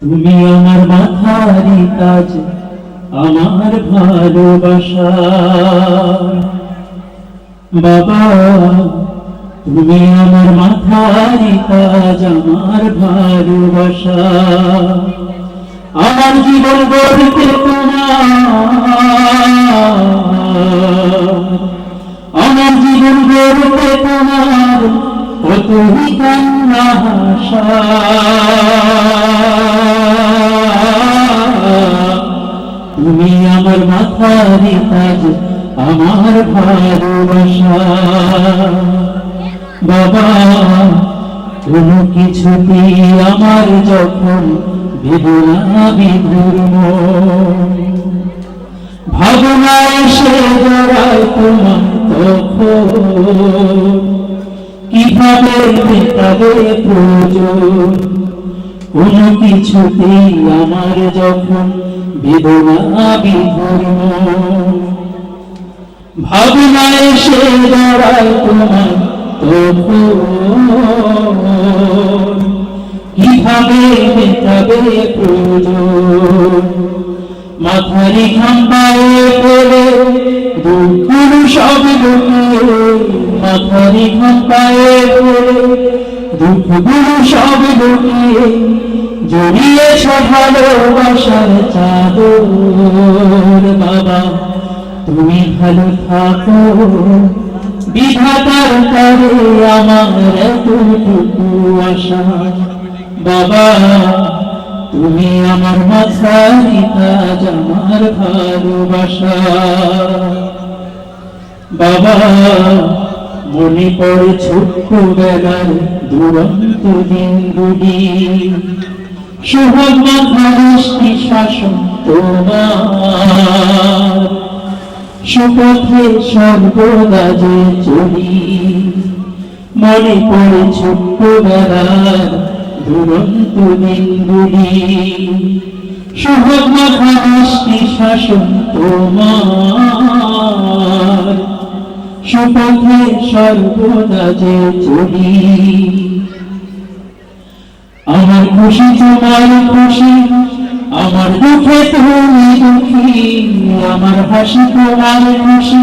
তুমি আমার মাথারি তাজ আমার ভালোবাসা। বাবা, তুমি আমার মাথারি তাজ আমার ভালোবাসা। আমার জীবন গড়তে তোমার। আমার জীবন গড়তে তোমার। কান্না আশা তুমি আমার মাথারি তাজ আমার ভালোবাসা। বাবা, কোনো কিছুতে আমার যখন বেদনা বিধুর ভাবনা এসে তোমার তখন কীভাবে মেটাবে প্রয়োজন কোনো কিছুতেই আমার যখন বেদনা বিধুর ভাবনা এসে দাঁড়ায় তোমার তখন। কীভাবে মেটাবে প্রয়োজন? মাথারি ঘাম পায়ে পড়ে দুঃখগুলো সব লুকিয়ে মাথারি ঘাম পায়ে পড়ে দুঃখগুলো সব লুকিয়ে জড়িয়েছ ভালোবাসার চাদর। বাবা, তুমি ভালো থাকো, বিধাতার করে আমার এতটুকু আশা। বাবা তুমি আমার মাথারি তাজ, আমার ভালোবাসা। বাবা, মনে পড়ে ছোট্ট বেলার দুরন্ত দিনগুলি। সোহাগ মাথা মিষ্টি শাসন তোমার। সুপথে সর্বদা যে চলি, মনে পড়ে ছোট্ট বেলার দুরন্ত দিনগুলি সোহাগ মাথা মিষ্টি শাসন তোমার সুপথে সর্বদা যে চলি আমার খুশি তোমার খুশি আমার দুঃখে তুমি দুঃখী আমার হাসি তোমার খুশি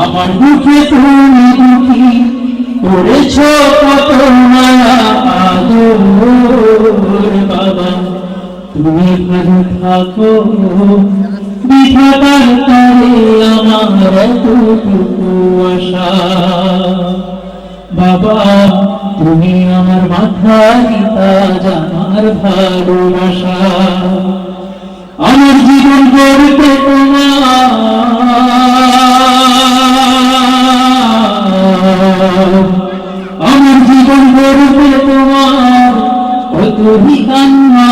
আমার দুঃখে তুমি দুঃখী, করেছ কত তুমি ভালো থাকো। বিধাতার করে আমার এতটুকু আশা। বাবা, তুমি আমার মাথারি তাজ আমার ভালোবাসা। আমার জীবন গড়তে তোমার আমার জীবন গড়তে তোমার কত কান্না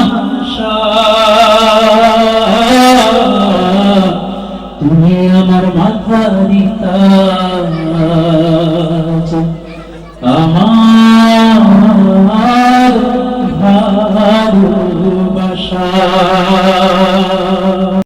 তুমি আমার মাথারি আমার